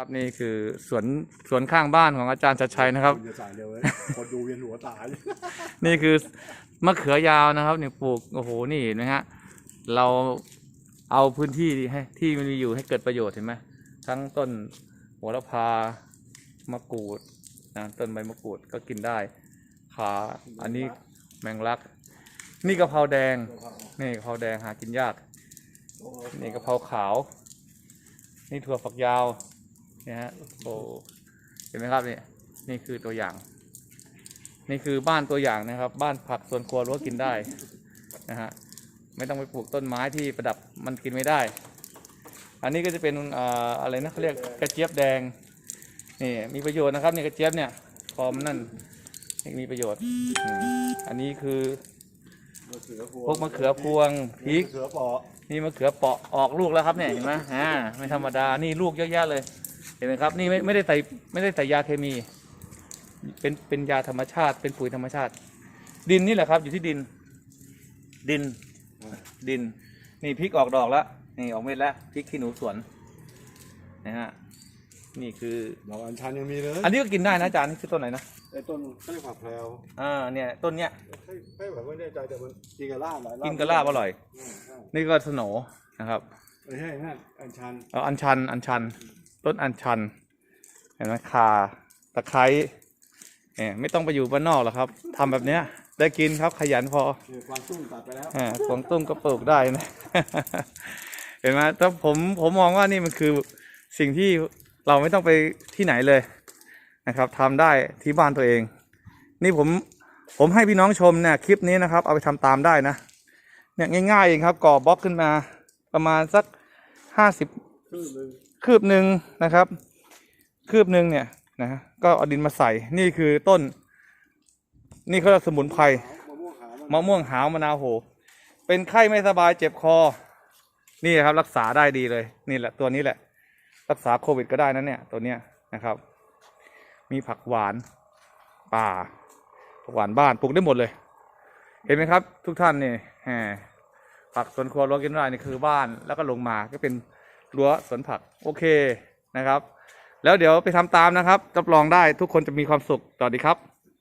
ครับนี่คือสวนสวนข้างบ้านของอาจารย์ชัดชัยนะครับคุณจะใส่เร็วเลยคนดูเวียนหัวตาย นี่คือมะเขือยาวนะครับเนี่ยปลูกโอ้โหนี่เห็นไหมฮะเราเอาพื้นที่ให้ที่มันมีอยู่ให้เกิดประโยชน์เห็นไหมทั้งต้นโหระพามะกรูดนะต้นใบมะกรูดก็กินได้ขาอันนี้แมงลัก นี่กะเพราแดง นี่กะเพราแดงหากินยาก นี่กะเพราขาว นี่ถั่วฝักยาวเนี่ยฮะโอ้เห็นไหมครับเนี่ยนี่คือตัวอย่าง นี่คือบ้านตัวอย่างนะครับ บ้านผักสวนครัวรั้วกินได้นะฮะไม่ต้องไปปลูกต้นไม้ที่ประดับมันกินไม่ได้ อันนี้ก็จะเป็นอ่าอะไรนะเขาเรียกกระเจี๊ยบแดงนี่มีประโยชน์นะครับนี่กระเจี๊ยบเนี่ยพอมันนั่นนี่มีประโยชน์อืมอันนี้คือมะเขือพวงพวกมะเขือพวงพริกมะเขือเปาะนี่มะเขือเปาะออกลูกแล้วครับเนี่ยเห็นไหมอ่าไม่ธรรมดานี่ลูกเยอะแยะเลย เห็นไหมครับนี่ไม่ไม่ได้ใส่ไม่ได้ใส่ยาเคมี เป็นเป็นยาธรรมชาติ เป็นปุ๋ยธรรมชาติ ดินนี่แหละครับอยู่ที่ดิน ดินดิน นี่พริกออกดอกแล้วนี่ออกเม็ดแล้วพริกขี้หนูสวนนะฮะนี่คือ ดอกอัญชันยังมีเลยอันนี้ก็กินได้นะอาจารย์นี่คือต้นไหนนะไอ้ต้นเขาเรียกผักแพรวอ่าเนี่ยต้นเนี้ยไม่ไม่แบบไม่แน่ใจแต่มันกินกับลาบหลายกินกระลาบอร่อยใช่ใช่นี่ก็สโหนนะครับไม่ใช่นั่นอัญชันเอาอัญชันอัญชัน ต้นอัญชันเห็นไหมคาตะไคร้เนี่ยไม่ต้องไปอยู่บ้านนอกหรอกครับทำแบบเนี้ย ได้กินครับขยันพอเนี่ยกวางตุ้งตัดไปแล้วอ่ากวางตุ้งก็ปลูกได้นะ เห็นไหมถ้าผมผมมองว่านี่มันคือสิ่งที่เราไม่ต้องไปที่ไหนเลยนะครับทำได้ที่บ้านตัวเอง นี่ผมผมให้พี่น้องชมเนี่ยคลิปนี้นะครับ เอาไปทำตามได้นะเนี่ยง่ายๆเองครับก่อบล็อกขึ้นมาประมาณสักห้าสิบ คืบหนึ่งนะครับ คืบหนึ่งเนี่ยนะฮะก็เอาดินมาใส่นี่คือต้น นี่เขาเรียกสมุนไพรมะม่วงหาวมะนาวโห เป็นไข้ไม่สบายเจ็บคอ นี่ครับรักษาได้ดีเลย นี่แหละตัวนี้แหละ รักษาโควิดก็ได้นะเนี่ยตัวเนี้ยนะครับ มีผักหวานป่าผักหวานบ้านปลูกได้หมดเลย เห็นไหมครับ ทุกท่านนี่แหมผักสวนครัวรั้วกินได้นี่คือบ้านแล้วก็ลงมาก็เป็น รั้วสวนผักโอเคนะครับ แล้วเดี๋ยวไปทำตามนะครับรับรองได้ทุกคนจะมีความสุขสวัสดีครับ